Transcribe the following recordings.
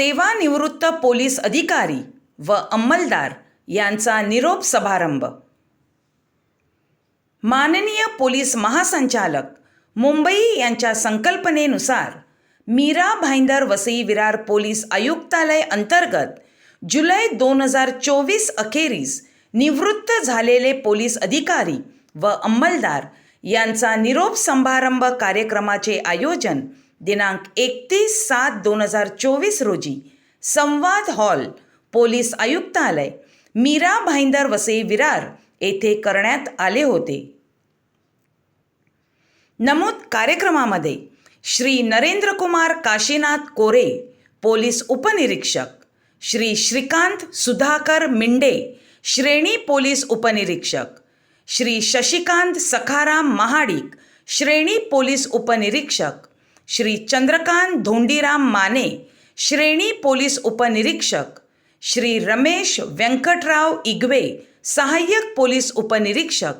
सेवानिवृत्त पोलीस अधिकारी व अंमलदार यांचा निरोप समारंभ. माननीय पोलीस महासंचालक मुंबई यांच्या संकल्पनेनुसार मीरा भाईंदर वसई विरार पोलीस आयुक्तालय अंतर्गत जुलै दोन हजार चोवीस अखेरीस निवृत्त झालेले पोलीस अधिकारी व अंमलदार यांचा निरोप समारंभ कार्यक्रमाचे आयोजन दिनांक एकतीस सात दोन हजार चोवीस रोजी संवाद हॉल पोलीस आयुक्तालय मीरा भाईंदर वसई विरार येथे करण्यात आले होते. नमूद कार्यक्रमामध्ये श्री नरेंद्रकुमार काशीनाथ कोरे पोलीस उपनिरीक्षक श्री श्रीकांत सुधाकर मिंडे श्रेणी पोलीस उपनिरीक्षक श्री शशिकांत सखाराम महाडिक श्रेणी पोलीस उपनिरीक्षक श्री चंद्रकांत धोंडीराम माने श्रेणी पोलीस उपनिरीक्षक श्री रमेश व्यंकटराव इगवे सहाय्यक पोलीस उपनिरीक्षक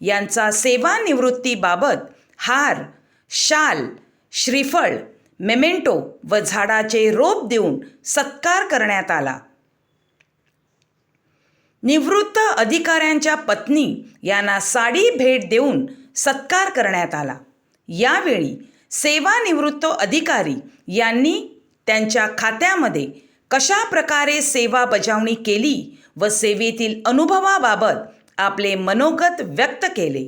यांचा सेवानिवृत्तीबाबत हार शाल श्रीफळ मेमेंटो व झाडाचे रोप देऊन सत्कार करण्यात आला. निवृत्त अधिकाऱ्यांच्या पत्नी यांना साडी भेट देऊन सत्कार करण्यात आला. यावेळी सेवानिवृत्त अधिकारी यांनी त्यांच्या खात्यामध्ये कशा प्रकारे सेवा बजावणी केली व सेवेतील अनुभवाबाबत आपले मनोगत व्यक्त केले?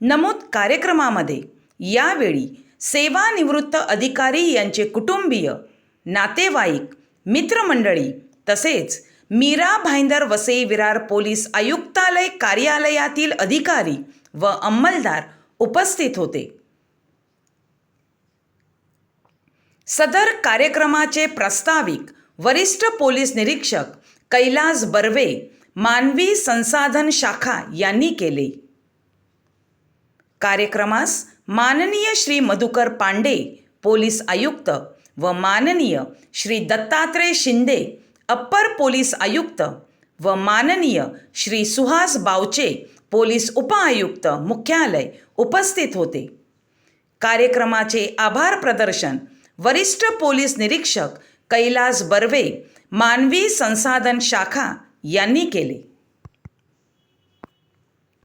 नमूद कार्यक्रमामध्ये यावेळी सेवानिवृत्त अधिकारी यांचे कुटुंबीय नातेवाईक मित्रमंडळी तसेच मीरा भाईंदर वसई विरार पोलीस आयुक्तालय कार्यालयातील अधिकारी व अंमलदार उपस्थित होते. सदर कार्यक्रमाचे प्रास्ताविक वरिष्ठ पोलीस निरीक्षक कैलास बर्वे मानवी संसाधन शाखा यांनी केले. कार्यक्रमास माननीय श्री मधुकर पांडे पोलीस आयुक्त व माननीय श्री दत्तात्रय शिंदे अप्पर पोलीस आयुक्त व माननीय श्री सुहास बावचे पोलीस उपआयुक्त मुख्यालय उपस्थित होते. कार्यक्रमाचे आभार प्रदर्शन वरिष्ठ पोलीस निरीक्षक कैलास बर्वे मानवी संसाधन शाखा यांनी केले.